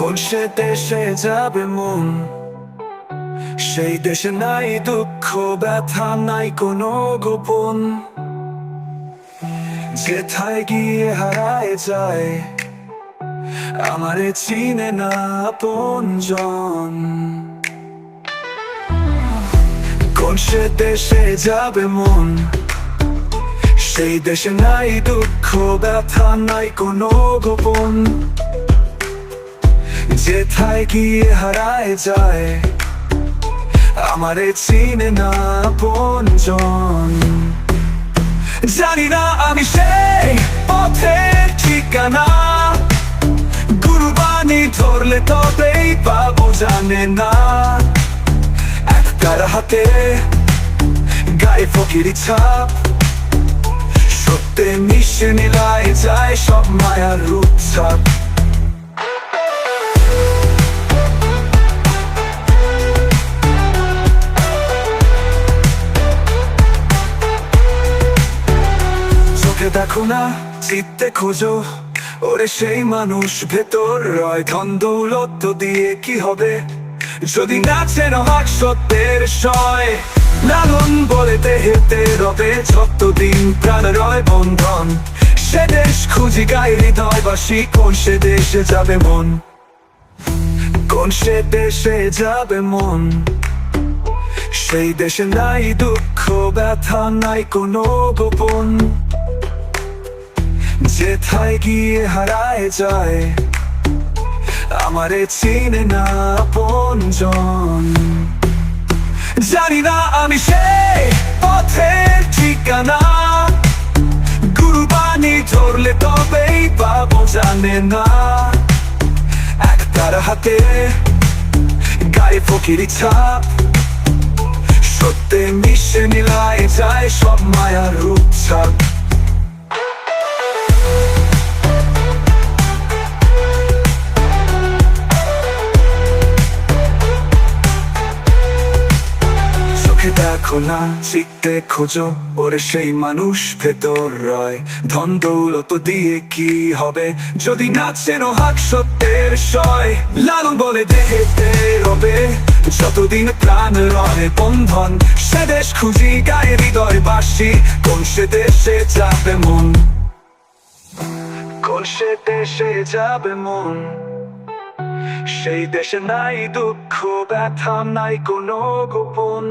কোন সে দেশে যাবে মন সেই দেশে নাই দুঃখ ব্যথা নাই কোনো গোপন যেথায় গিয়ে হারায় যায় আমারে চিনে না আপনজন কোন সে দেশে যাবে মন সেই দেশে নাই দুঃখ ব্যথা নাই কোনো গোপন যেথায় গিয়ে হারায় যায়? আমারে চিনে না আপনজন জানি না আমি সেই পথের ঠিকানা। গুরুবাণী ধরলে তবেই পাবো জানে না। একটার হাতে গায়ে ফকিরি ছাপ। সত্যে মিশে নিলায় যায় সব মায়ার রূপ ছাপ দেখো না, চিত্তে খোঁজো। ওরে সেই মানুষ, ভেতর রয় ধন দৌলত দিয়ে কি হবে? যদি নাচে নহাক সত্যের সয়, লালন বলে দেহেতে রবে যতদিন প্রাণ রয় বন্ধন। সে দেশ খুঁজি গায়ে হৃদয়বাসী কোন সে দেশে যাবে মন? কোন সে দেশে যাবে মন? সেই দেশে নাই দুঃখ, ব্যথা, নাই কোনো গোপন। যেথায় গিয়ে হারায় যায়, আমারে চিনে না আপনজন। জানি না আমি সেই পথের ঠিকানা। গুরুবাণী ধরলে তবেই পাবো, জানে না। একটার হাতে গায়ে ফকিরি ছাপ। সত্যে মিশে নিলায় যায় সব মায়ার রূপ ছাপ। দেখো না চিত্তে খোঁজো, ওরে সেই মানুষ ভেতর রয়। ধন দৌলত দিয়ে কি হবে? যদি নাচেন হাক সত্যের সয়, লালন বলে দেহেতে রবে। যতদিন প্রাণ রহে বন্ধন, সে দেশ খুঁজি গায়ে হৃদয় বাসি। কোন সে দেশে যাবে মন? কোন সে দেশে যাবে মন? সেই দেশে নাই দুঃখ, ব্যথা, নাই কোনো গোপন।